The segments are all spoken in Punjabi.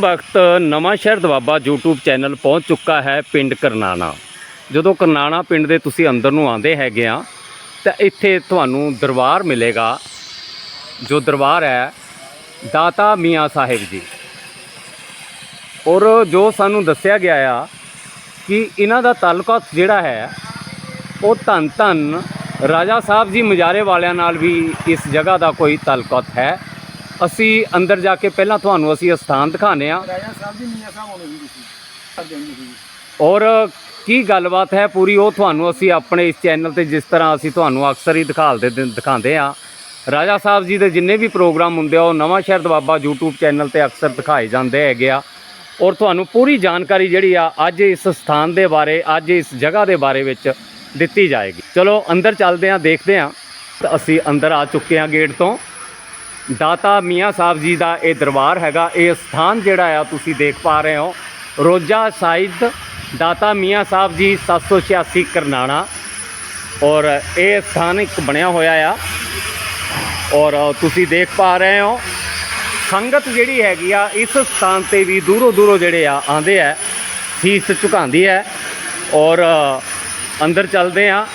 ਵਕਤ ਨਵਾਂ ਸ਼ਹਿਰ ਦਵਾਬਾ YouTube ਚੈਨਲ ਪਹੁੰਚ ਚੁੱਕਾ ਹੈ ਪਿੰਡ ਕਰਨਾਣਾ। ਜਦੋਂ ਕਰਨਾਣਾ ਪਿੰਡ ਦੇ ਤੁਸੀਂ ਅੰਦਰ ਨੂੰ ਆਉਂਦੇ ਹੈਗੇ ਆ, ਤਾਂ ਇੱਥੇ ਤੁਹਾਨੂੰ ਦਰਬਾਰ ਮਿਲੇਗਾ, ਜੋ ਦਰਬਾਰ ਹੈ ਦਾਤਾ ਮੀਆਂ ਸਾਹਿਬ ਜੀ। ਔਰ ਜੋ ਸਾਨੂੰ ਦੱਸਿਆ ਗਿਆ ਆ ਕਿ ਇਹਨਾਂ ਦਾ ਤਾਲੁਕਾ ਜਿਹੜਾ ਹੈ, ਉਹ ਧੰਨ ਧੰਨ ਰਾਜਾ ਸਾਹਿਬ ਜੀ ਮਜਾਰੇ ਵਾਲਿਆਂ ਨਾਲ ਵੀ ਇਸ ਜਗ੍ਹਾ ਦਾ ਕੋਈ ਤਾਲੁਕਾਤ ਹੈ। ਅਸੀਂ ਅੰਦਰ ਜਾ ਕੇ ਪਹਿਲਾਂ ਤੁਹਾਨੂੰ ਅਸੀਂ ਸਥਾਨ ਦਿਖਾਣੇ ਆ ਰਾਜਾ ਸਾਹਿਬ ਜੀ ਮੀਆਂ ਔਰ ਕੀ ਗੱਲਬਾਤ ਹੈ ਪੂਰੀ? ਉਹ ਤੁਹਾਨੂੰ ਅਸੀਂ ਆਪਣੇ ਇਸ ਚੈਨਲ ਤੇ ਜਿਸ ਤਰ੍ਹਾਂ ਅਸੀਂ ਤੁਹਾਨੂੰ ਅਕਸਰ ਹੀ ਦਿਖਾਲਦੇ ਦਿ- ਦਿਖਾਉਂਦੇ ਆ ਰਾਜਾ ਸਾਹਿਬ ਜੀ ਦੇ ਜਿੰਨੇ ਵੀ ਪ੍ਰੋਗਰਾਮ ਹੁੰਦੇ ਆ ਉਹ ਨਵਾਂ ਸ਼ਹਿਰ ਦਵਾਬਾ YouTube ਚੈਨਲ ਤੇ ਅਕਸਰ ਦਿਖਾਏ ਜਾਂਦੇ ਹੈਗੇ ਆ। ਔਰ ਤੁਹਾਨੂੰ ਪੂਰੀ ਜਾਣਕਾਰੀ ਜਿਹੜੀ ਆ ਅੱਜ ਇਸ ਸਥਾਨ ਦੇ ਬਾਰੇ ਅੱਜ ਇਸ ਜਗ੍ਹਾ ਦੇ ਬਾਰੇ ਵਿੱਚ ਦਿੱਤੀ ਜਾਏਗੀ। ਚਲੋ ਅੰਦਰ ਚੱਲਦੇ ਆ ਦੇਖਦੇ ਆ ਅਸੀਂ ਅੰਦਰ ਆ ਚੁੱਕੇ ਆ ਗੇਟ ਤੋਂ। ਦਾਤਾ ਮੀਆਂ ਸਾਹਿਬ ਜੀ ਦਾ ਇਹ ਦਰਬਾਰ ਹੈਗਾ। ਇਹ ਸਥਾਨ ਜਿਹੜਾ ਆ, ਤੁਸੀਂ ਦੇਖ ਪਾ ਰਹੇ ਹੋ। ਰੋਜਾ ਸਾਈਦ ਦਾਤਾ ਮੀਆਂ ਸਾਹਿਬ ਜੀ 786 ਕਰਨਾਣਾ। ਔਰ ਇਹ ਸਥਾਨ ਇੱਕ ਬਣਿਆ ਹੋਇਆ ਆ। ਔਰ ਤੁਸੀਂ ਦੇਖ ਪਾ ਰਹੇ ਹੋ, ਸੰਗਤ ਜਿਹੜੀ ਹੈਗੀ ਆ, ਇਸ ਸਥਾਨ ਤੇ ਵੀ ਦੂਰੋਂ ਦੂਰੋਂ ਜਿਹੜੇ ਆ ਆਂਦੇ ਆ। ਸੀਸ ਝੁਕਾਉਂਦੀ ਹੈ ਔਰ ਅੰਦਰ ਚੱਲਦੇ ਆ।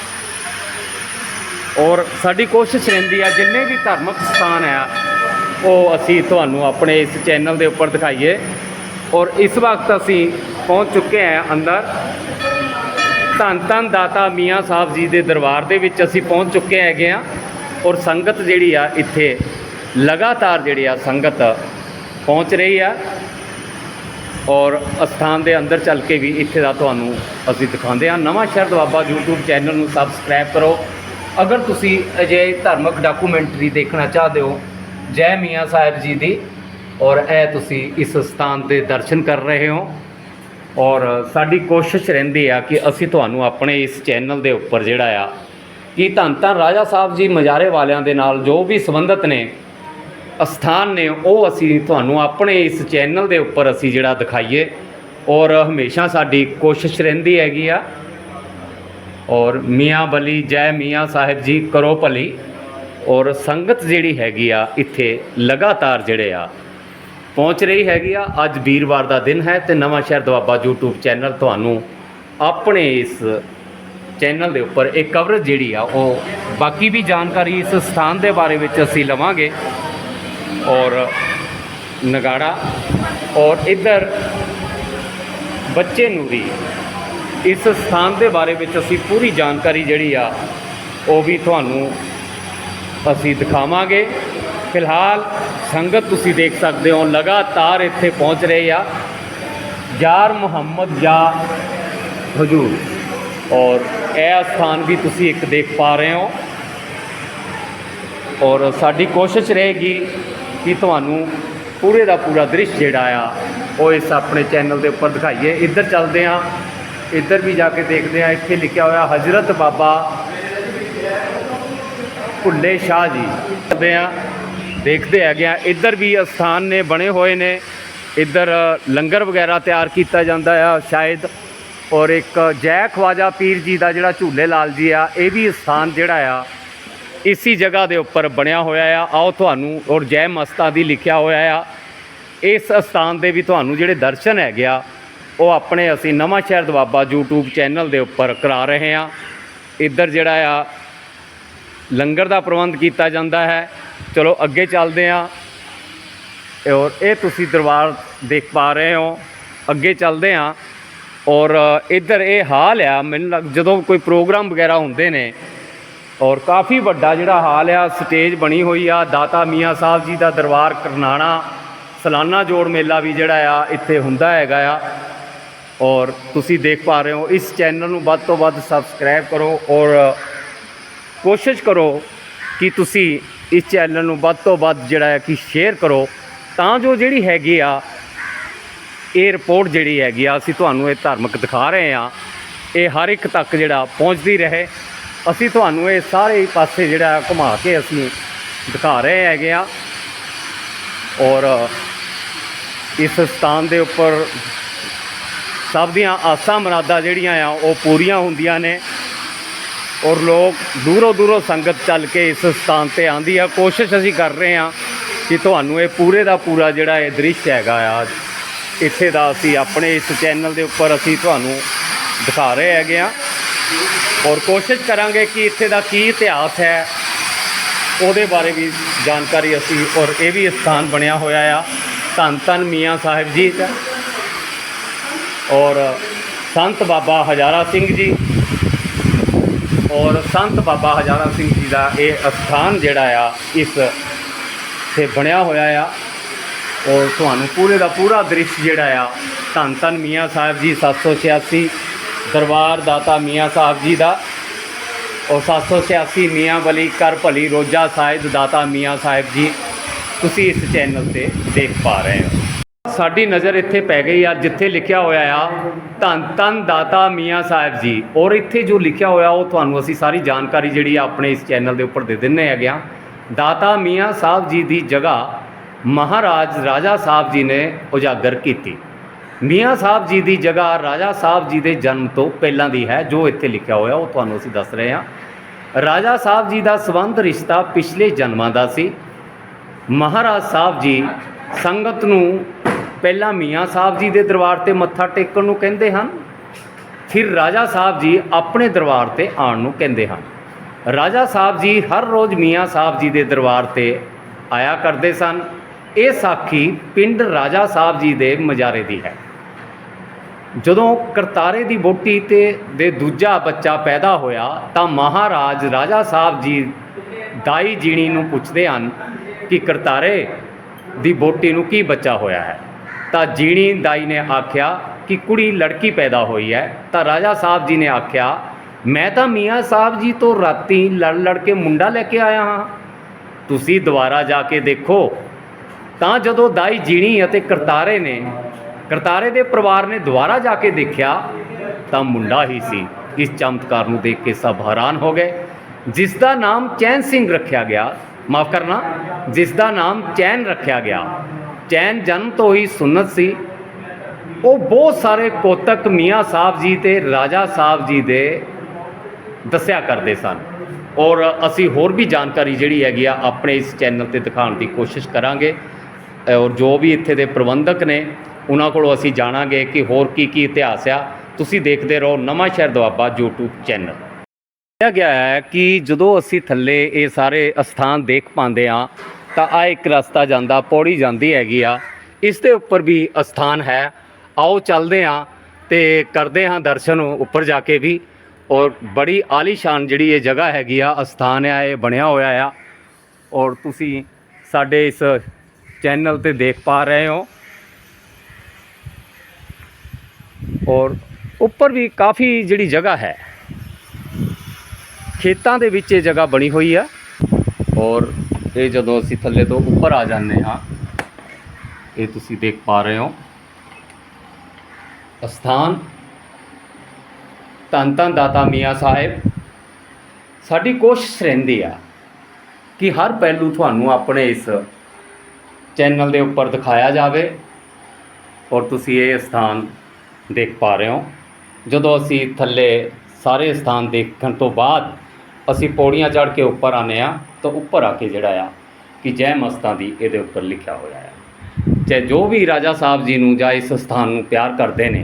ਔਰ ਸਾਡੀ ਕੋਸ਼ਿਸ਼ ਰਹਿੰਦੀ ਆ, ਜਿੰਨੇ ਵੀ ਧਾਰਮਿਕ ਸਥਾਨ ਆ ਉਹ ਅਸੀਂ ਤੁਹਾਨੂੰ ਆਪਣੇ ਇਸ ਚੈਨਲ ਦੇ ਉੱਪਰ ਦਿਖਾਈਏ। ਔਰ ਇਸ ਵਕਤ ਅਸੀਂ ਪਹੁੰਚ ਚੁੱਕੇ ਹਾਂ ਅੰਦਰ। ਧੰਨ ਧੰਨ ਦਾਤਾ ਮੀਆਂ ਸਾਹਿਬ ਜੀ ਦੇ ਦਰਬਾਰ ਦੇ ਵਿੱਚ ਅਸੀਂ ਪਹੁੰਚ ਚੁੱਕੇ ਹੈਗੇ ਆ ਔਰ ਸੰਗਤ ਜਿਹੜੀ ਆ, ਇੱਥੇ ਲਗਾਤਾਰ ਜਿਹੜੀ ਆ, ਸੰਗਤ ਪਹੁੰਚ ਰਹੀ ਆ। ਔਰ ਅਸਥਾਨ ਦੇ ਅੰਦਰ ਚੱਲ ਕੇ ਵੀ ਇੱਥੇ ਦਾ ਤੁਹਾਨੂੰ ਅਸੀਂ ਦਿਖਾਉਂਦੇ ਹਾਂ। ਨਵਾਂ ਸ਼ਹਿਰ ਦਵਾਬਾ YouTube ਚੈਨਲ ਨੂੰ ਸਬਸਕ੍ਰਾਈਬ ਕਰੋ। ਅਗਰ ਤੁਸੀਂ ਅਜੇ ਧਾਰਮਿਕ ਡਾਕੂਮੈਂਟਰੀ ਦੇਖਣਾ ਚਾਹਦੇ ਹੋ ਜੈ ਮੀਆਂ ਸਾਹਿਬ ਜੀ ਦੀ। ਔਰ ਇਹ ਤੁਸੀਂ ਇਸ ਸਥਾਨ ਦੇ ਦਰਸ਼ਨ ਕਰ ਰਹੇ ਹੋ। ਔਰ ਸਾਡੀ ਕੋਸ਼ਿਸ਼ ਰਹਿੰਦੀ ਆ ਕਿ ਅਸੀਂ ਤੁਹਾਨੂੰ ਆਪਣੇ ਇਸ ਚੈਨਲ ਦੇ ਉੱਪਰ ਜਿਹੜਾ ਆ, ਕਿ ਧੰਨ ਧੰਨ ਰਾਜਾ ਸਾਹਿਬ ਜੀ ਮਜਾਰੇ ਵਾਲਿਆਂ ਦੇ ਨਾਲ ਜੋ ਵੀ ਸੰਬੰਧਿਤ ਨੇ, ਅਸਥਾਨ ਨੇ, ਉਹ ਅਸੀਂ ਤੁਹਾਨੂੰ ਆਪਣੇ ਇਸ ਚੈਨਲ ਦੇ ਉੱਪਰ ਅਸੀਂ ਜਿਹੜਾ ਦਿਖਾਈਏ। ਔਰ ਹਮੇਸ਼ਾ ਸਾਡੀ ਕੋਸ਼ਿਸ਼ ਰਹਿੰਦੀ ਹੈਗੀ ਆ। ਔਰ ਮੀਆਂ ਬਲੀ ਜੈ ਮੀਆਂ ਸਾਹਿਬ ਜੀ ਕਰੋ ਭਲੀ। ਔਰ ਸੰਗਤ ਜਿਹੜੀ ਹੈਗੀ ਆ, ਇੱਥੇ ਲਗਾਤਾਰ ਜਿਹੜੇ ਆ, ਪਹੁੰਚ ਰਹੀ ਹੈਗੀ ਆ। ਅੱਜ ਵੀਰਵਾਰ ਦਾ ਦਿਨ ਹੈ ਤੇ ਨਵਾਂ ਸ਼ਹਿਰ ਦੁਆਬਾ YouTube ਚੈਨਲ ਤੁਹਾਨੂੰ ਆਪਣੇ ਇਸ ਚੈਨਲ ਦੇ ਉੱਪਰ ਇਹ ਕਵਰੇਜ ਜਿਹੜੀ ਆ, ਉਹ ਬਾਕੀ ਵੀ ਜਾਣਕਾਰੀ ਇਸ ਸਥਾਨ ਦੇ ਬਾਰੇ ਵਿੱਚ ਅਸੀਂ ਲਵਾਂਗੇ। ਔਰ ਨਗਾੜਾ ਔਰ ਇੱਧਰ ਬੱਚੇ ਨੂੰ ਵੀ ਇਸ ਸਥਾਨ ਦੇ ਬਾਰੇ ਵਿੱਚ ਅਸੀਂ ਪੂਰੀ ਜਾਣਕਾਰੀ ਜਿਹੜੀ ਆ, ਉਹ ਵੀ ਤੁਹਾਨੂੰ ਅਸੀਂ ਦਿਖਾਵਾਂਗੇ। ਫਿਲਹਾਲ ਸੰਗਤ ਤੁਸੀਂ ਦੇਖ ਸਕਦੇ ਹੋ, ਲਗਾਤਾਰ ਇੱਥੇ ਪਹੁੰਚ ਰਹੇ ਆ। ਯਾਰ ਮੁਹੰਮਦ ਜਾਂ ਹਜੂਰ। ਔਰ ਇਹ ਸਥਾਨ ਵੀ ਤੁਸੀਂ ਇੱਕ ਦੇਖ ਪਾ ਰਹੇ ਹੋ। ਔਰ ਸਾਡੀ ਕੋਸ਼ਿਸ਼ ਰਹੇਗੀ ਕਿ ਤੁਹਾਨੂੰ ਪੂਰੇ ਦਾ ਪੂਰਾ ਦ੍ਰਿਸ਼ ਜਿਹੜਾ ਆ, ਉਹ ਇਸ ਆਪਣੇ ਚੈਨਲ ਦੇ ਉੱਪਰ ਦਿਖਾਈਏ। ਇੱਧਰ ਚੱਲਦੇ ਆ ਇੱਧਰ ਵੀ ਜਾ ਕੇ ਦੇਖਦੇ ਆ ਇੱਥੇ ਲਿਖਿਆ ਹੋਇਆ ਹਜ਼ਰਤ ਬਾਬਾ ਭੁੱਲੇ ਸ਼ਾਹ ਜੀ। ਕਰਦੇ ਆ, ਦੇਖਦੇ ਹੈਗੇ ਆ, ਇੱਧਰ ਵੀ ਅਸਥਾਨ ਨੇ, ਬਣੇ ਹੋਏ ਨੇ। ਇੱਧਰ ਲੰਗਰ ਵਗੈਰਾ ਤਿਆਰ ਕੀਤਾ ਜਾਂਦਾ ਆ ਸ਼ਾਇਦ। ਔਰ ਇੱਕ ਜੈ ਖਵਾਜਾ ਪੀਰ ਜੀ ਦਾ ਜਿਹੜਾ ਝੂਲੇ ਲਾਲ ਜੀ ਆ, ਇਹ ਵੀ ਸਥਾਨ ਜਿਹੜਾ ਆ, ਇਸੀ ਜਗ੍ਹਾ ਦੇ ਉੱਪਰ ਬਣਿਆ ਹੋਇਆ ਆ। ਆਓ ਤੁਹਾਨੂੰ, ਔਰ ਜੈ ਮਸਤਾ ਦੀ ਲਿਖਿਆ ਹੋਇਆ ਆ। ਇਸ ਸਥਾਨ ਦੇ ਵੀ ਤੁਹਾਨੂੰ ਜਿਹੜੇ ਦਰਸ਼ਨ ਹੈਗੇ ਆ, ਉਹ ਆਪਣੇ ਅਸੀਂ ਨਵਾਂ ਸ਼ਹਿਰ ਦਵਾਬਾ YouTube ਚੈਨਲ ਦੇ ਉੱਪਰ ਕਰਾ ਰਹੇ ਆ। ਇੱਧਰ ਜਿਹੜਾ ਆ ਲੰਗਰ ਦਾ ਪ੍ਰਬੰਧ ਕੀਤਾ ਜਾਂਦਾ ਹੈ। ਚਲੋ ਅੱਗੇ ਚੱਲਦੇ ਆ ਔਰ ਇਹ ਤੁਸੀਂ ਦਰਬਾਰ ਦੇਖ ਪਾ ਰਹੇ ਹੋ। ਅੱਗੇ ਚੱਲਦੇ ਆ ਔਰ ਇੱਧਰ ਇਹ ਹਾਲ ਆ, ਮੈਨੂੰ ਲੱਗ, ਜਦੋਂ ਕੋਈ ਪ੍ਰੋਗਰਾਮ ਵਗੈਰਾ ਹੁੰਦੇ ਨੇ, ਔਰ ਕਾਫੀ ਵੱਡਾ ਜਿਹੜਾ ਹਾਲ ਆ, ਸਟੇਜ ਬਣੀ ਹੋਈ ਆ, ਦਾਤਾ ਮੀਆਂ ਸਾਹਿਬ ਜੀ ਦਾ ਦਰਬਾਰ ਕਰਨਾਣਾ, ਸਲਾਨਾ ਜੋੜ ਮੇਲਾ ਵੀ ਜਿਹੜਾ ਆ, ਇੱਥੇ ਹੁੰਦਾ ਹੈਗਾ ਆ। ਔਰ ਤੁਸੀਂ ਦੇਖ ਪਾ ਰਹੇ ਹੋ, ਇਸ ਚੈਨਲ ਨੂੰ ਵੱਧ ਤੋਂ ਵੱਧ ਸਬਸਕ੍ਰਾਈਬ ਕਰੋ। ਔਰ ਕੋਸ਼ਿਸ਼ ਕਰੋ ਕਿ ਤੁਸੀਂ ਇਸ ਚੈਨਲ ਨੂੰ ਵੱਧ ਤੋਂ ਵੱਧ ਜਿਹੜਾ ਹੈ ਕਿ ਸ਼ੇਅਰ ਕਰੋ। ਤਾਂ ਜੋ ਜਿਹੜੀ ਹੈਗੀ ਆ, ਇਹ ਰਿਪੋਰਟ ਜਿਹੜੀ ਹੈਗੀ ਆ, ਅਸੀਂ ਤੁਹਾਨੂੰ ਇਹ ਧਾਰਮਿਕ ਦਿਖਾ ਰਹੇ ਆ ਇਹ ਹਰ ਇੱਕ ਤੱਕ ਜਿਹੜਾ ਪਹੁੰਚਦੀ ਰਹੇ। ਅਸੀਂ ਤੁਹਾਨੂੰ ਇਹ ਸਾਰੇ ਪਾਸੇ ਜਿਹੜਾ ਘੁਮਾ ਕੇ ਅਸੀਂ ਦਿਖਾ ਰਹੇ ਹੈਗੇ ਆ ਔਰ ਇਸ ਸਥਾਨ ਦੇ ਉੱਪਰ ਸਭ ਦੀਆਂ ਆਸਾਂ ਮੁਰਾਦਾਂ ਜਿਹੜੀਆਂ ਆ, ਉਹ ਪੂਰੀਆਂ ਹੁੰਦੀਆਂ ਨੇ। ਔਰ ਲੋਕ ਦੂਰੋਂ ਦੂਰੋਂ ਸੰਗਤ ਚੱਲ ਕੇ ਇਸ ਸਥਾਨ ਤੇ ਆਂਦੀ ਆ। ਕੋਸ਼ਿਸ਼ ਅਸੀਂ ਕਰ ਰਹੇ ਆ ਕਿ ਤੁਹਾਨੂੰ ਇਹ ਪੂਰੇ ਦਾ ਪੂਰਾ ਜਿਹੜਾ ਇਹ ਦ੍ਰਿਸ਼ ਹੈਗਾ ਆ, ਇੱਥੇ ਦਾ ਅਸੀਂ ਆਪਣੇ ਇਸ ਚੈਨਲ ਦੇ ਉੱਪਰ ਅਸੀਂ ਤੁਹਾਨੂੰ ਦਿਖਾ ਰਹੇ ਹੈਗੇ ਆ ਔਰ ਕੋਸ਼ਿਸ਼ ਕਰਾਂਗੇ ਕਿ ਇੱਥੇ ਦਾ ਕੀ ਇਤਿਹਾਸ ਹੈ, ਉਹਦੇ ਬਾਰੇ ਵੀ ਜਾਣਕਾਰੀ ਅਸੀਂ ਔਰ ਇਹ ਵੀ ਸਥਾਨ ਬਣਿਆ ਹੋਇਆ ਆ। ਧੰਨ ਧੰਨ ਮੀਆਂ ਸਾਹਿਬ ਜੀ ਦਾ। ਔਰ ਸੰਤ ਬਾਬਾ ਹਜ਼ਾਰਾ ਸਿੰਘ ਜੀ ਔਰ ਸੰਤ ਬਾਬਾ ਹਜ਼ਾਰਾ ਸਿੰਘ ਜੀ ਦਾ ਇਹ ਅਸਥਾਨ ਜਿਹੜਾ ਆ, ਇਸ ਤੇ ਬਣਿਆ ਹੋਇਆ ਆ। ਔਰ ਤੁਹਾਨੂੰ ਪੂਰੇ ਦਾ ਪੂਰਾ ਦ੍ਰਿਸ਼ ਜਿਹੜਾ ਆ, ਧੰਨ ਧੰਨ ਮੀਆਂ ਸਾਹਿਬ ਜੀ 786 ਦਰਬਾਰ ਦਾਤਾ ਮੀਆਂ ਸਾਹਿਬ ਜੀ ਦਾ। ਔਰ 786 ਮੀਆਂ ਬਲੀ ਕਰ ਭਲੀ ਰੋਜਾ ਸਾਹਿਬ ਦਾਤਾ ਮੀਆਂ ਸਾਹਿਬ ਜੀ, ਤੁਸੀਂ ਇਸ ਚੈਨਲ ਤੇ ਦੇਖ ਪਾ ਰਹੇ ਹੋ। ਸਾਡੀ ਨਜ਼ਰ ਇੱਥੇ ਪੈ ਗਈ ਆ, ਜਿੱਥੇ ਲਿਖਿਆ ਹੋਇਆ ਆ, ਧੰਨ ਧੰਨ ਦਾਤਾ ਮੀਆਂ ਸਾਹਿਬ ਜੀ। ਔਰ ਇੱਥੇ ਜੋ ਲਿਖਿਆ ਹੋਇਆ, ਉਹ ਤੁਹਾਨੂੰ ਅਸੀਂ ਸਾਰੀ ਜਾਣਕਾਰੀ ਜਿਹੜੀ ਆ ਆਪਣੇ ਇਸ ਚੈਨਲ ਦੇ ਉੱਪਰ ਦੇ ਦਿੰਨੇ ਹੈਗੇ ਆ। ਦਾਤਾ ਮੀਆਂ ਸਾਹਿਬ ਜੀ ਦੀ ਜਗ੍ਹਾ ਮਹਾਰਾਜ ਰਾਜਾ ਸਾਹਿਬ ਜੀ ਨੇ ਉਜਾਗਰ ਕੀਤੀ। ਮੀਆਂ ਸਾਹਿਬ ਜੀ ਦੀ ਜਗ੍ਹਾ ਰਾਜਾ ਸਾਹਿਬ ਜੀ ਦੇ ਜਨਮ ਤੋਂ ਪਹਿਲਾਂ ਦੀ ਹੈ, ਜੋ ਇੱਥੇ ਲਿਖਿਆ ਹੋਇਆ, ਉਹ ਤੁਹਾਨੂੰ ਅਸੀਂ ਦੱਸ ਰਹੇ ਹਾਂ ਰਾਜਾ ਸਾਹਿਬ ਜੀ ਦਾ ਸਬੰਧ ਰਿਸ਼ਤਾ ਪਿਛਲੇ ਜਨਮਾਂ ਦਾ ਸੀ। ਮਹਾਰਾਜ ਸਾਹਿਬ ਜੀ ਸੰਗਤ ਨੂੰ ਪਹਿਲਾਂ ਮੀਆਂ ਸਾਹਿਬ ਜੀ ਦੇ ਦਰਬਾਰ ਤੇ ਮੱਥਾ ਟੇਕਣ ਨੂੰ ਕਹਿੰਦੇ ਹਨ, ਫਿਰ ਰਾਜਾ ਸਾਹਿਬ ਜੀ ਆਪਣੇ ਦਰਬਾਰ ਤੇ ਆਉਣ ਨੂੰ ਕਹਿੰਦੇ ਹਨ। ਰਾਜਾ ਸਾਹਿਬ ਜੀ ਹਰ ਰੋਜ਼ ਮੀਆਂ ਸਾਹਿਬ ਜੀ ਦੇ ਦਰਬਾਰ ਤੇ ਆਇਆ ਕਰਦੇ ਸਨ। ਇਹ ਸਾਖੀ ਪਿੰਡ ਰਾਜਾ ਸਾਹਿਬ ਜੀ ਦੇ ਮਜਾਰੇ ਦੀ ਹੈ। ਜਦੋਂ ਕਰਤਾਰੇ ਦੀ ਬੋਟੀ ਤੇ ਦੇ ਦੂਜਾ ਬੱਚਾ ਪੈਦਾ ਹੋਇਆ, ਤਾਂ ਮਹਾਰਾਜ ਰਾਜਾ ਸਾਹਿਬ ਜੀ ਦਾਈ ਜੀਣੀ ਨੂੰ ਪੁੱਛਦੇ ਹਨ ਕਿ ਕਰਤਾਰੇ, ਦੀ ਬੋਟੀ ਨੂੰ ਕੀ ਬੱਚਾ ਹੋਇਆ ਹੈ? ਤਾਂ ਜੀਣੀ ਦਾਈ ਨੇ ਆਖਿਆ ਕਿ ਕੁੜੀ ਲੜਕੀ ਪੈਦਾ ਹੋਈ ਹੈ। ਤਾਂ ਰਾਜਾ ਸਾਹਿਬ ਜੀ ਨੇ ਆਖਿਆ, ਮੈਂ ਤਾਂ ਮੀਆਂ ਸਾਹਿਬ ਜੀ ਤੋਂ ਰਾਤੀ ਲੜ ਲੜ ਕੇ ਮੁੰਡਾ ਲੈ ਕੇ ਆਇਆ ਹਾਂ। ਤੁਸੀਂ ਦੁਬਾਰਾ ਜਾ ਕੇ ਦੇਖੋ। ਤਾਂ ਜਦੋਂ ਦਾਈ ਜੀਣੀ ਅਤੇ ਕਰਤਾਰੇ ਨੇ, ਕਰਤਾਰੇ ਦੇ ਪਰਿਵਾਰ ਨੇ ਦੁਬਾਰਾ ਜਾ ਕੇ ਦੇਖਿਆ, ਤਾਂ ਮੁੰਡਾ ਹੀ ਸੀ। ਇਸ ਚਮਤਕਾਰ ਨੂੰ ਦੇਖ ਕੇ ਸਭ ਹੈਰਾਨ ਹੋ ਗਏ। ਜਿਸ ਦਾ ਨਾਮ ਚੈਨ ਸਿੰਘ ਰੱਖਿਆ ਗਿਆ, ਮਾਫ ਕਰਨਾ, ਜਿਸ ਦਾ ਨਾਮ ਚੈਨ ਰੱਖਿਆ ਗਿਆ ਚੈਨ ਜਨਮ ਤੋਂ ਹੀ ਸੁਨਨਤ ਸੀ। ਉਹ ਬਹੁਤ ਸਾਰੇ ਕੋਤਕ ਮੀਆਂ ਸਾਹਿਬ ਜੀ ਤੇ ਰਾਜਾ ਸਾਹਿਬ ਜੀ ਦੇ ਦੱਸਿਆ ਕਰਦੇ ਸਨ। ਔਰ ਅਸੀਂ ਹੋਰ ਵੀ ਜਾਣਕਾਰੀ ਜਿਹੜੀ ਹੈਗੀ ਆ, ਆਪਣੇ ਇਸ ਚੈਨਲ ਤੇ ਦਿਖਾਉਣ ਦੀ ਕੋਸ਼ਿਸ਼ ਕਰਾਂਗੇ। ਔਰ ਜੋ ਵੀ ਇੱਥੇ ਦੇ ਪ੍ਰਬੰਧਕ ਨੇ, ਉਹਨਾਂ ਕੋਲੋਂ ਅਸੀਂ ਜਾਣਾਂਗੇ ਕਿ ਹੋਰ ਕੀ ਕੀ ਇਤਿਹਾਸ ਆ। ਤੁਸੀਂ ਦੇਖਦੇ ਰਹੋ ਨਵਾਂ ਸ਼ਹਿਰ ਦੁਆਬਾ YouTube ਚੈਨਲ। ਕਿਹਾ ਗਿਆ ਹੈ ਕਿ ਜਦੋਂ ਅਸੀਂ ਥੱਲੇ ਇਹ ਸਾਰੇ ਅਸਥਾਨ ਦੇਖ ਪਾਉਂਦੇ ਆ ਤਾਂ ਆ ਇੱਕ ਰਸਤਾ ਜਾਂਦਾ, ਪੌੜੀ ਜਾਂਦੀ ਹੈਗੀ ਆ। ਇਸ ਦੇ ਉੱਪਰ ਵੀ ਅਸਥਾਨ ਹੈ। ਆਓ ਚੱਲਦੇ ਆ ਤੇ ਕਰਦੇ ਹਾਂ ਦਰਸ਼ਨ ਉੱਪਰ ਜਾ ਕੇ ਵੀ। ਔਰ ਬੜੀ ਆਲੀਸ਼ਾਨ ਜਿਹੜੀ ਇਹ ਜਗ੍ਹਾ ਹੈਗੀ ਆ, ਅਸਥਾਨ ਆ, ਇਹ ਬਣਿਆ ਹੋਇਆ ਆ। ਔਰ ਤੁਸੀਂ ਸਾਡੇ ਇਸ ਚੈਨਲ ਤੇ ਦੇਖ ਪਾ ਰਹੇ ਹੋ। ਔਰ ਉੱਪਰ ਵੀ ਕਾਫੀ ਜਿਹੜੀ ਜਗ੍ਹਾ ਹੈ। ਖੇਤਾਂ ਦੇ ਵਿੱਚ ਇਹ ਜਗ੍ਹਾ ਬਣੀ ਹੋਈ ਆ। ਔਰ ਇਹ ਜਦੋਂ ਅਸੀਂ ਥੱਲੇ ਤੋਂ ਉੱਪਰ ਆ ਜਾਂਦੇ ਹਾਂ, ਇਹ ਤੁਸੀਂ ਦੇਖ ਪਾ ਰਹੇ ਹੋ। ਅਸਥਾਨ, ਧੰਨ ਧੰਨ ਦਾਤਾ ਮੀਆਂ ਸਾਹਿਬ, ਸਾਡੀ ਕੋਸ਼ਿਸ਼ ਰਹਿੰਦੀ ਆ ਕਿ ਹਰ ਪਹਿਲੂ ਤੁਹਾਨੂੰ ਆਪਣੇ ਇਸ ਚੈਨਲ ਦੇ ਉੱਪਰ ਦਿਖਾਇਆ ਜਾਵੇ ਔਰ ਤੁਸੀਂ ਇਹ ਸਥਾਨ ਦੇਖ ਪਾ ਰਹੇ ਹੋ। ਜਦੋਂ ਅਸੀਂ ਥੱਲੇ ਸਾਰੇ ਸਥਾਨ ਦੇਖਣ ਤੋਂ ਬਾਅਦ ਅਸੀਂ ਪੌੜੀਆਂ ਚੜ੍ਹ ਕੇ ਉੱਪਰ ਆਨੇ ਆ ਤਾਂ ਉੱਪਰ ਆ ਕੇ ਜਿਹੜਾ ਆ ਕਿ ਜੈ ਮਸਤਾਂ ਦੀ ਇਹਦੇ ਉੱਪਰ ਲਿਖਿਆ ਹੋਇਆ ਹੈ ਚਾਹੇ ਜੋ ਵੀ ਰਾਜਾ ਸਾਹਿਬ ਜੀ ਨੂੰ ਜਾਂ ਇਸ ਸਥਾਨ ਨੂੰ ਪਿਆਰ ਕਰਦੇ ਨੇ,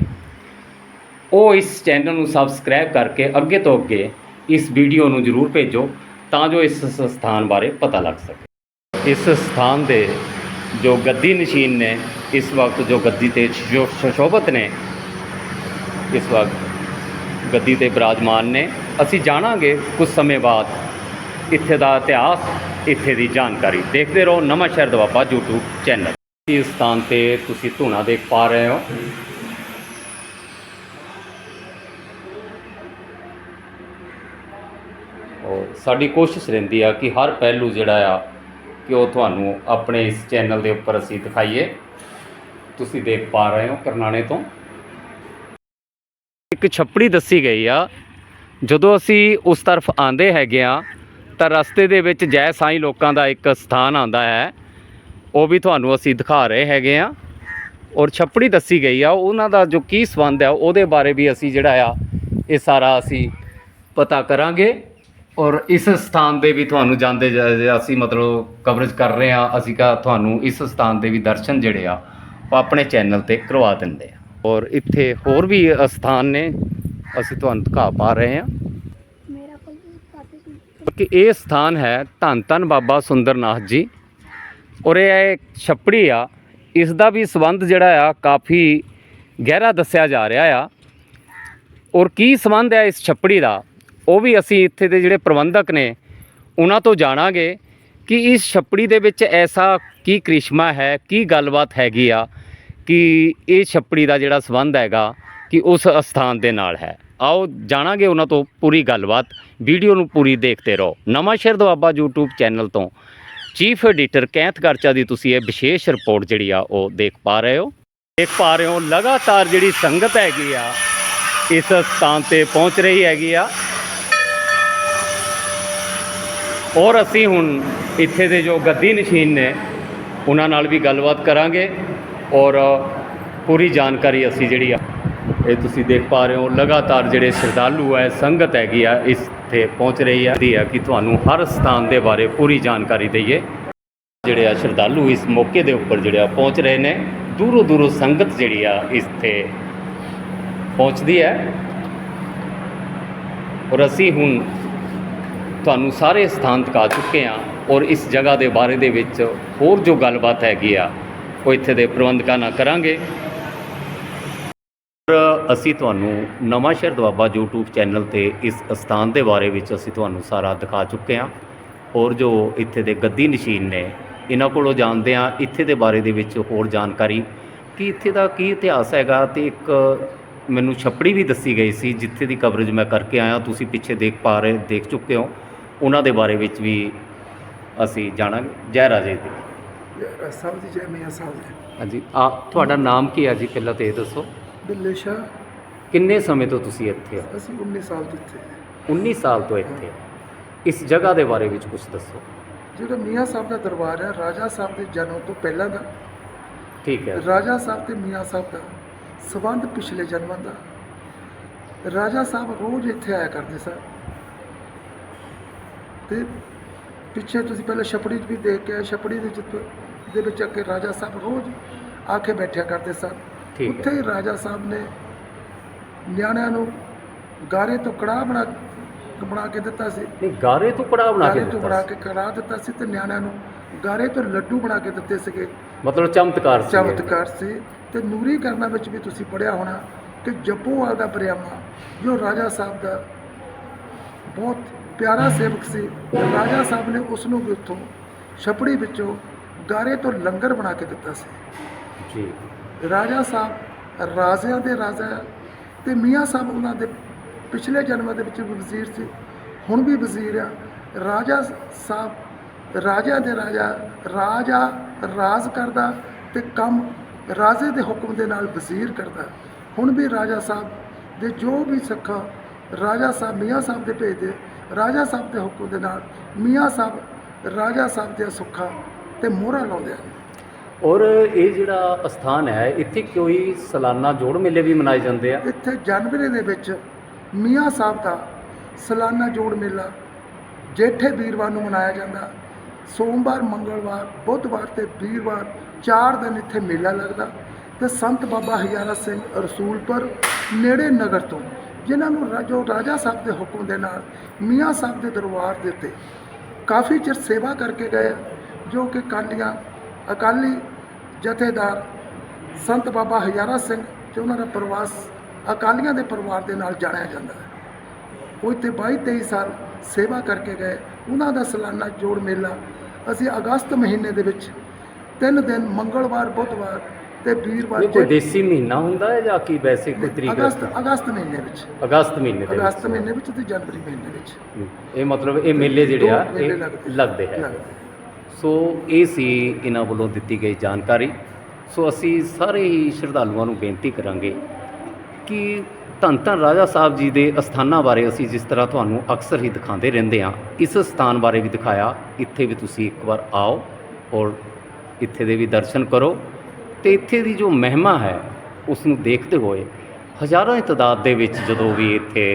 ਉਹ ਇਸ ਚੈਨਲ ਨੂੰ ਸਬਸਕ੍ਰਾਈਬ ਕਰਕੇ ਅੱਗੇ ਤੋਂ ਅੱਗੇ ਇਸ ਵੀਡੀਓ ਨੂੰ ਜ਼ਰੂਰ ਭੇਜੋ ਤਾਂ ਜੋ ਇਸ ਸਥਾਨ ਬਾਰੇ ਪਤਾ ਲੱਗ ਸਕੇ। ਇਸ ਸਥਾਨ ਦੇ ਜੋ ਗੱਦੀ ਨਸ਼ੀਨ ਨੇ, ਇਸ ਵਕਤ ਜੋ ਗੱਦੀ ਤੇ ਸ਼ੋ- ਸੁਸ਼ੋਭਿਤ ਨੇ, ਇਸ ਵਕਤ ਗੱਦੀ ਤੇ ਬਿਰਾਜਮਾਨ ਨੇ ਅਸੀਂ ਜਾਣਾਂਗੇ ਕੁਝ ਸਮੇਂ ਬਾਅਦ ਇੱਥੇ ਦਾ ਇਤਿਹਾਸ, ਇੱਥੇ ਦੀ ਜਾਣਕਾਰੀ। ਦੇਖਦੇ ਰਹੋ ਨਵਾਂ ਸ਼ਹਿਰ ਦੁਆਬਾ YouTube ਚੈਨਲ। ਇਸ ਸਥਾਨ ਤੇ ਤੁਸੀਂ ਧੂਣਾ ਦੇਖ ਪਾ ਰਹੇ ਹੋ। ਔਰ ਸਾਡੀ ਕੋਸ਼ਿਸ਼ ਰਹਿੰਦੀ ਆ ਕਿ ਹਰ ਪਹਿਲੂ ਜਿਹੜਾ ਆ, ਕਿ ਉਹ ਤੁਹਾਨੂੰ ਆਪਣੇ ਇਸ ਚੈਨਲ ਦੇ ਉੱਪਰ ਅਸੀਂ ਦਿਖਾਈਏ। ਤੁਸੀਂ ਦੇਖ ਪਾ ਰਹੇ ਹੋ ਕਰਨਾਣੇ ਤੋਂ। ਇੱਕ ਛੱਪੜੀ ਦੱਸੀ ਗਈ ਆ ਜਦੋਂ ਅਸੀਂ ਉਸ ਤਰਫ ਆਂਦੇ ਹੈਗੇ ਆ ਤਾਂ ਰਸਤੇ ਦੇ ਵਿੱਚ ਜੈ ਸਾਈਂ ਲੋਕਾਂ ਦਾ ਇੱਕ ਸਥਾਨ ਆਂਦਾ ਹੈ। ਉਹ ਵੀ ਤੁਹਾਨੂੰ ਅਸੀਂ ਦਿਖਾ ਰਹੇ ਹੈਗੇ ਆ ਔਰ ਛੱਪੜੀ ਦੱਸੀ ਗਈ ਆ, ਉਹਨਾਂ ਦਾ ਜੋ ਕੀ ਸੰਬੰਧ ਆ, ਉਹਦੇ ਬਾਰੇ ਵੀ ਅਸੀਂ ਜਿਹੜਾ ਆ, ਇਹ ਸਾਰਾ ਅਸੀਂ ਪਤਾ ਕਰਾਂਗੇ। ਔਰ ਇਸ ਸਥਾਨ ਦੇ ਵੀ ਤੁਹਾਨੂੰ ਜਾਂਦੇ ਅਸੀਂ ਮਤਲਬ ਕਵਰੇਜ ਕਰ ਰਹੇ ਆ ਅਸੀਂ ਕਹਾ ਤੁਹਾਨੂੰ ਇਸ ਸਥਾਨ ਦੇ ਵੀ ਦਰਸ਼ਨ ਜਿਹੜੇ ਆ, ਉਹ ਆਪਣੇ ਚੈਨਲ ਤੇ ਕਰਵਾ ਦਿੰਦੇ ਆ। ਔਰ ਇੱਥੇ ਹੋਰ ਵੀ ਸਥਾਨ ਨੇ। ਅਸੀਂ ਤੁਹਾਨੂੰ ਦਿਖਾ ਪਾ ਰਹੇ ਹਾਂ। ਕਿ ਇਹ ਸਥਾਨ ਹੈ ਧੰਨ ਧੰਨ ਬਾਬਾ ਸੁੰਦਰਨਾਥ ਜੀ। ਔਰ ਇਹ ਛੱਪੜੀ ਆ। ਇਸ ਦਾ ਵੀ ਸਬੰਧ ਜਿਹੜਾ ਆ ਕਾਫੀ ਗਹਿਰਾ ਦੱਸਿਆ ਜਾ ਰਿਹਾ ਆ। ਔਰ ਕੀ ਸਬੰਧ ਹੈ ਇਸ ਛੱਪੜੀ ਦਾ? ਉਹ ਵੀ ਅਸੀਂ ਇੱਥੇ ਦੇ ਜਿਹੜੇ ਪ੍ਰਬੰਧਕ ਨੇ ਉਹਨਾਂ ਤੋਂ ਜਾਣਾਂਗੇ ਕਿ ਇਸ ਛੱਪੜੀ ਦੇ ਵਿੱਚ ਐਸਾ ਕੀ ਕ੍ਰਿਸ਼ਮਾ ਹੈ ਕੀ ਗੱਲਬਾਤ ਹੈਗੀ ਆ ਕਿ ਇਹ ਛੱਪੜੀ ਦਾ ਜਿਹੜਾ ਸਬੰਧ ਹੈਗਾ ਕਿ ਉਸ ਅਸਥਾਨ ਦੇ ਨਾਲ ਹੈ। ਆਓ ਜਾਣਾਂਗੇ ਉਹਨਾਂ ਤੋਂ ਪੂਰੀ ਗੱਲਬਾਤ। ਵੀਡੀਓ ਨੂੰ ਪੂਰੀ ਦੇਖਦੇ ਰਹੋ। ਨਵਾਂ ਸ਼ਹਿਰ ਦੁਆਬਾ YouTube ਚੈਨਲ ਤੋਂ ਚੀਫ ਐਡੀਟਰ ਕੈਂਥ ਗਰਚਾ ਦੀ ਤੁਸੀਂ ਇਹ ਵਿਸ਼ੇਸ਼ ਰਿਪੋਰਟ ਜਿਹੜੀ ਆ ਉਹ ਦੇਖ ਪਾ ਰਹੇ ਹੋ। ਦੇਖ ਪਾ ਰਹੇ ਹੋ, ਲਗਾਤਾਰ ਜਿਹੜੀ ਸੰਗਤ ਹੈਗੀ ਆ, ਇਸ ਸਥਾਨ ਤੇ ਪਹੁੰਚ ਰਹੀ ਹੈਗੀ ਆ। ਔਰ ਅਸੀਂ ਹੁਣ ਇੱਥੇ ਦੇ ਜੋ ਗੱਦੀ ਨਸ਼ੀਨ ਨੇ, ਉਹਨਾਂ ਨਾਲ ਵੀ ਗੱਲਬਾਤ ਕਰਾਂਗੇ। ਔਰ ਪੂਰੀ ਜਾਣਕਾਰੀ ਅਸੀਂ ਜਿਹੜੀ ਆ ਇਹ ਤੁਸੀਂ ਦੇਖ ਪਾ ਰਹੇ ਹੋ, ਲਗਾਤਾਰ ਜਿਹੜੇ ਸ਼ਰਧਾਲੂ ਹੈ, ਸੰਗਤ ਹੈਗੀ ਆ ਇਸ ਤੇ ਪਹੁੰਚ ਰਹੀ ਹੈ ਦੀ ਆ ਕਿ ਤੁਹਾਨੂੰ ਹਰ ਸਥਾਨ ਦੇ ਬਾਰੇ ਪੂਰੀ ਜਾਣਕਾਰੀ ਦਈਏ। ਜਿਹੜੇ ਆ ਸ਼ਰਧਾਲੂ ਇਸ ਮੌਕੇ ਦੇ ਉੱਪਰ ਜਿਹੜੇ ਆ ਪਹੁੰਚ ਰਹੇ ਨੇ, ਦੂਰੋਂ ਦੂਰੋਂ ਸੰਗਤ ਜਿਹੜੀ ਆ ਇਸ ਤੇ ਪਹੁੰਚਦੀ ਹੈ। ਔਰ ਅਸੀਂ ਹੁਣ ਤੁਹਾਨੂੰ ਸਾਰੇ ਸਥਾਨ ਦਿਖਾ ਚੁੱਕੇ ਹਾਂ ਔਰ ਇਸ ਜਗ੍ਹਾ ਦੇ ਬਾਰੇ ਦੇ ਵਿੱਚ ਹੋਰ ਜੋ ਗੱਲਬਾਤ ਹੈਗੀ ਆ, ਉਹ ਇੱਥੇ ਦੇ ਪ੍ਰਬੰਧਕਾਂ ਨਾਲ ਕਰਾਂਗੇ। ਅਸੀਂ ਤੁਹਾਨੂੰ ਨਵਾਂ ਸ਼ਹਿਰ ਦੁਆਬਾ YouTube ਚੈਨਲ ਤੇ ਇਸ ਸਥਾਨ ਦੇ ਬਾਰੇ ਵਿੱਚ ਅਸੀਂ ਤੁਹਾਨੂੰ ਸਾਰਾ ਦਿਖਾ ਚੁੱਕੇ ਹਾਂ। ਔਰ ਜੋ ਇੱਥੇ ਦੇ ਗੱਦੀ ਨਸ਼ੀਨ ਨੇ ਇਹਨਾਂ ਕੋਲੋਂ ਜਾਣਦੇ ਹਾਂ। ਇੱਥੇ ਦੇ ਬਾਰੇ ਦੇ ਵਿੱਚ ਹੋਰ ਜਾਣਕਾਰੀ। ਕਿ ਇੱਥੇ ਦਾ ਕੀ ਇਤਿਹਾਸ ਹੈਗਾ ਤੇ ਇੱਕ ਮੈਨੂੰ ਛੱਪੜੀ ਵੀ ਦੱਸੀ ਗਈ ਸੀ ਜਿੱਥੇ ਦੀ ਕਵਰੇਜ ਮੈਂ ਕਰਕੇ ਆਇਆ। ਤੁਸੀਂ ਪਿੱਛੇ ਦੇਖ ਪਾ ਰਹੇ ਦੇਖ ਚੁੱਕੇ ਹੋ। ਉਹਨਾਂ ਦੇ ਬਾਰੇ ਵਿੱਚ ਵੀ ਅਸੀਂ ਜਾਣਾਂਗੇ। ਜੈ ਰਾਜੇ ਦੀ ਸਾਹਿਬ ਦੀ ਜੈ ਮੀਆਂ ਸਾਹਿਬ ਹਾਂਜੀ। ਆ ਤੁਹਾਡਾ ਨਾਮ ਕੀ ਹੈ ਜੀ? ਪਹਿਲਾਂ ਤੇ ਇਹ ਦੱਸੋ। ਬਿੱਲੇ ਸ਼ਾਹ। ਕਿੰਨੇ ਸਮੇਂ ਤੋਂ ਤੁਸੀਂ ਇੱਥੇ ਹੋ? ਅਸੀਂ 19 ਸਾਲ ਤੋਂ ਇੱਥੇ 19 ਸਾਲ ਤੋਂ ਇੱਥੇ ਹੋ। ਇਸ ਜਗ੍ਹਾ ਦੇ ਬਾਰੇ ਵਿੱਚ ਕੁਝ ਦੱਸੋ। ਜਿਹੜਾ ਮੀਆਂ ਸਾਹਿਬ ਦਾ ਦਰਬਾਰ ਹੈ ਰਾਜਾ ਸਾਹਿਬ ਦੇ ਜਨਮ ਤੋਂ ਪਹਿਲਾਂ ਦਾ। ਠੀਕ ਹੈ। ਰਾਜਾ ਸਾਹਿਬ ਤੇ ਮੀਆਂ ਸਾਹਿਬ ਦਾ ਸਬੰਧ ਪਿਛਲੇ ਜਨਮਾਂ ਦਾ। ਰਾਜਾ ਸਾਹਿਬ ਰੋਜ਼ ਇੱਥੇ ਆਇਆ ਕਰਦੇ ਸਨ। ਤੇ ਪਿੱਛੇ ਤੁਸੀਂ ਪਹਿਲਾਂ ਛਪੜੀ 'ਚ ਵੀ ਦੇਖ ਕੇ ਆਏ ਛਪੜੀ ਦੇ ਵਿੱਚ ਦੇ ਵਿੱਚ ਆ ਕੇ ਰਾਜਾ ਸਾਹਿਬ ਰੋਜ਼ ਆ ਕੇ ਬੈਠਿਆ ਕਰਦੇ ਸਨ। ਠੀਕ। ਉੱਥੇ ਹੀ ਰਾਜਾ ਸਾਹਿਬ ਨੇ ਨਿਆਣਿਆਂ ਨੂੰ ਗਾਰੇ ਤੋਂ ਕੜਾਹ ਬਣਾ ਬਣਾ ਕੇ ਦਿੱਤਾ ਸੀ ਨਹੀਂ ਗਾਰੇ ਤੋਂ ਕੜਾ ਬਣਾ ਕੇ ਗਾਰੇ ਤੋਂ ਦਿੱਤਾ ਬਣਾ ਸੀ। ਕੇ ਕੜਾਹ ਦਿੱਤਾ ਸੀ ਤੇ ਨਿਆਣਿਆਂ ਨੂੰ ਗਾਰੇ ਤੋਂ ਲੱਡੂ ਬਣਾ ਕੇ ਦਿੱਤੇ ਸੀਗੇ ਮਤਲਬ ਚਮਤਕਾਰ ਸੀ ਇਹ। ਚਮਤਕਾਰ ਸੀ ਤੇ ਨੂਰੀ ਕਰਨਾ ਵਿੱਚ ਵੀ ਤੁਸੀਂ ਪੜਿਆ ਹੋਣਾ ਕਿ ਜੱਪੋਵਾਲ ਦਾ ਬਰਿਆਮਾ ਜੋ ਰਾਜਾ ਸਾਹਿਬ ਦਾ ਬਹੁਤ ਪਿਆਰਾ ਸੇਵਕ ਸੀ ਰਾਜਾ ਸਾਹਿਬ ਨੇ ਉਸ ਨੂੰ ਵੀ ਉੱਥੋਂ ਛਪੜੀ ਵਿੱਚੋਂ ਗਾਰੇ ਤੋਂ ਲੰਗਰ ਬਣਾ ਕੇ ਦਿੱਤਾ ਸੀ ਜੀ ਰਾਜਾ ਸਾਹਿਬ, ਰਾਜਿਆਂ ਦੇ ਰਾਜਾ ਤੇ ਮੀਆਂ ਸਾਹਿਬ ਉਹਨਾਂ ਦੇ ਪਿਛਲੇ ਜਨਮਾਂ ਦੇ ਵਿੱਚ ਵੀ ਵਜ਼ੀਰ ਸੀ, ਹੁਣ ਵੀ ਵਜ਼ੀਰ ਆ। ਰਾਜਾ ਸਾਹਿਬ, ਰਾਜਿਆਂ ਦੇ ਰਾਜਾ ਰਾਜਾ ਰਾਜ ਕਰਦਾ ਤੇ ਕੰਮ ਰਾਜੇ ਦੇ ਹੁਕਮ ਦੇ ਨਾਲ ਵਜ਼ੀਰ ਕਰਦਾ। ਹੁਣ ਵੀ ਰਾਜਾ ਸਾਹਿਬ ਦੇ ਜੋ ਵੀ ਸਿੱਖਾਂ ਰਾਜਾ ਸਾਹਿਬ, ਮੀਆਂ ਸਾਹਿਬ ਦੇ ਭੇਜਦੇ ਰਾਜਾ ਸਾਹਿਬ ਦੇ ਹੁਕਮ ਦੇ ਨਾਲ ਮੀਆਂ ਸਾਹਿਬ, ਰਾਜਾ ਸਾਹਿਬ ਦੀਆਂ ਸੁੱਖਾਂ ਤੇ ਮੋਹਰਾ ਲਾਉਂਦੇ ਹਨ ਔਰ ਇਹ ਜਿਹੜਾ ਅਸਥਾਨ ਹੈ, ਇੱਥੇ ਕੋਈ ਸਾਲਾਨਾ ਜੋੜ ਮੇਲੇ ਵੀ ਮਨਾਏ ਜਾਂਦੇ ਆ? ਇੱਥੇ ਜਨਵਰੀ ਦੇ ਵਿੱਚ ਮੀਆਂ ਸਾਹਿਬ ਦਾ ਸਾਲਾਨਾ ਜੋੜ ਮੇਲਾ ਜੇਠੇ ਵੀਰਵਾਰ ਨੂੰ ਮਨਾਇਆ ਜਾਂਦਾ। ਸੋਮਵਾਰ, ਮੰਗਲਵਾਰ, ਬੁੱਧਵਾਰ ਤੇ ਵੀਰਵਾਰ ਚਾਰ ਦਿਨ ਇੱਥੇ ਮੇਲਾ ਲੱਗਦਾ ਤੇ ਸੰਤ ਬਾਬਾ ਹਜ਼ਾਰਾ ਸਿੰਘ ਰਸੂਲਪੁਰ ਨੇੜੇ ਨਗਰ ਤੋਂ, ਜਿਨ੍ਹਾਂ ਨੂੰ ਰਾਜੋ ਰਾਜਾ ਸਾਹਿਬ ਦੇ ਹੁਕਮ ਦੇ ਨਾਲ ਮੀਆਂ ਸਾਹਿਬ ਦੇ ਦਰਬਾਰ ਦੇ ਉੱਤੇ ਕਾਫੀ ਚਿਰ ਸੇਵਾ ਕਰਕੇ ਗਏ ਜੋ ਕਿ ਕਾਲੀਆਂ ਅਕਾਲੀ ਜਥੇਦਾਰ ਸੰਤ ਬਾਬਾ ਹਜ਼ਾਰਾ ਸਿੰਘ ਤੇ ਉਹਨਾਂ ਦਾ ਪ੍ਰਵਾਸ ਅਕਾਲੀਆਂ ਦੇ ਪਰਿਵਾਰ ਦੇ ਨਾਲ ਜਾਣਿਆ ਜਾਂਦਾ ਹੈ। ਉਹ ਇੱਥੇ 22 23 ਸਾਲ ਸੇਵਾ ਕਰਕੇ ਗਏ। ਉਹਨਾਂ ਦਾ ਸਾਲਾਨਾ ਜੋੜ ਮੇਲਾ ਅਸੀਂ ਅਗਸਤ ਮਹੀਨੇ ਦੇ ਵਿੱਚ ਤਿੰਨ ਦਿਨ ਮੰਗਲਵਾਰ ਬੁੱਧਵਾਰ ਤੇ ਵੀਰਵਾਰ ਕੋਈ ਦੇਸੀ ਮਹੀਨਾ ਹੁੰਦਾ ਹੈ ਜਾਂ ਕੀ ਵੈਸੇ ਕੋਈ ਤਰੀਕ ਅਗਸਤ ਅਗਸਤ ਮਹੀਨੇ ਵਿੱਚ। ਅਗਸਤ ਮਹੀਨੇ ਦੇ ਅਗਸਤ ਮਹੀਨੇ ਵਿੱਚ ਤੇ ਜਨਵਰੀ ਮਹੀਨੇ ਵਿੱਚ। ਇਹ ਮਤਲਬ ਇਹ ਮੇਲੇ ਜਿਹੜੇ ਆ ਇਹ ਲੱਗਦੇ। ਹੈ। ਸੋ ਇਹ ਸੀ ਇਹਨਾਂ ਵੱਲੋਂ ਦਿੱਤੀ ਗਈ ਜਾਣਕਾਰੀ। ਸੋ ਅਸੀਂ ਸਾਰੇ ਹੀ ਸ਼ਰਧਾਲੂਆਂ ਨੂੰ ਬੇਨਤੀ ਕਰਾਂਗੇ ਕਿ ਧੰਨ ਧੰਨ ਰਾਜਾ ਸਾਹਿਬ ਜੀ ਦੇ ਅਸਥਾਨਾਂ ਬਾਰੇ ਅਸੀਂ ਜਿਸ ਤਰ੍ਹਾਂ ਤੁਹਾਨੂੰ ਅਕਸਰ ਹੀ ਦਿਖਾਉਂਦੇ ਰਹਿੰਦੇ ਹਾਂ, ਇਸ ਸਥਾਨ ਬਾਰੇ ਵੀ ਦਿਖਾਇਆ। ਇੱਥੇ ਵੀ ਤੁਸੀਂ ਇੱਕ ਵਾਰ ਆਓ ਔਰ ਇੱਥੇ ਦੇ ਵੀ ਦਰਸ਼ਨ ਕਰੋ ਤੇ ਇੱਥੇ ਦੀ ਜੋ ਮਹਿਮਾ ਹੈ ਉਸ ਨੂੰ ਦੇਖਦੇ ਹੋਏ ਹਜ਼ਾਰਾਂ ਦੀ ਤਾਦਾਦ ਦੇ ਵਿੱਚ ਜਦੋਂ ਵੀ ਇੱਥੇ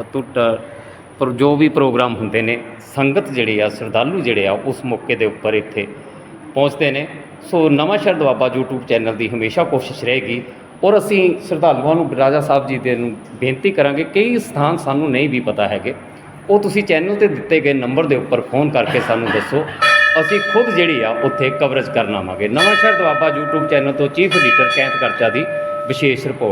ਅਤੁੱਟ ਪਰ ਜੋ ਵੀ ਪ੍ਰੋਗਰਾਮ ਹੁੰਦੇ ਨੇ, ਸੰਗਤ ਜਿਹੜੇ ਆ, ਸ਼ਰਧਾਲੂ ਜਿਹੜੇ ਆ, ਉਸ ਮੌਕੇ ਦੇ ਉੱਪਰ ਇੱਥੇ ਪਹੁੰਚਦੇ ਨੇ। ਸੋ ਨਵਾਂ ਸ਼ਹਿਰ ਦੁਆਬਾ YouTube ਚੈਨਲ ਦੀ ਹਮੇਸ਼ਾ ਕੋਸ਼ਿਸ਼ ਰਹੇਗੀ ਔਰ ਅਸੀਂ ਸ਼ਰਧਾਲੂਆਂ ਨੂੰ, ਰਾਜਾ ਸਾਹਿਬ ਜੀ ਦੇ ਨੂੰ ਬੇਨਤੀ ਕਰਾਂਗੇ, ਕਈ ਸਥਾਨ ਸਾਨੂੰ ਨਹੀਂ ਵੀ ਪਤਾ ਹੈਗੇ। ਉਹ ਤੁਸੀਂ ਚੈਨਲ ਤੇ ਦਿੱਤੇ ਗਏ ਨੰਬਰ ਦੇ ਉੱਪਰ ਫੋਨ ਕਰਕੇ ਸਾਨੂੰ ਦੱਸੋ। ਅਸੀਂ ਖੁਦ ਜਿਹੜੀ ਆ, ਉੱਥੇ ਕਵਰੇਜ ਕਰਨ ਆਵਾਂਗੇ। ਨਵਾਂ ਸ਼ਹਿਰ ਦੁਆਬਾ YouTube ਚੈਨਲ ਤੋਂ ਚੀਫ ਐਡੀਟਰ ਕੈਂਤ ਕਰਚਾ ਦੀ ਵਿਸ਼ੇਸ਼ ਰਿਪੋਰਟ।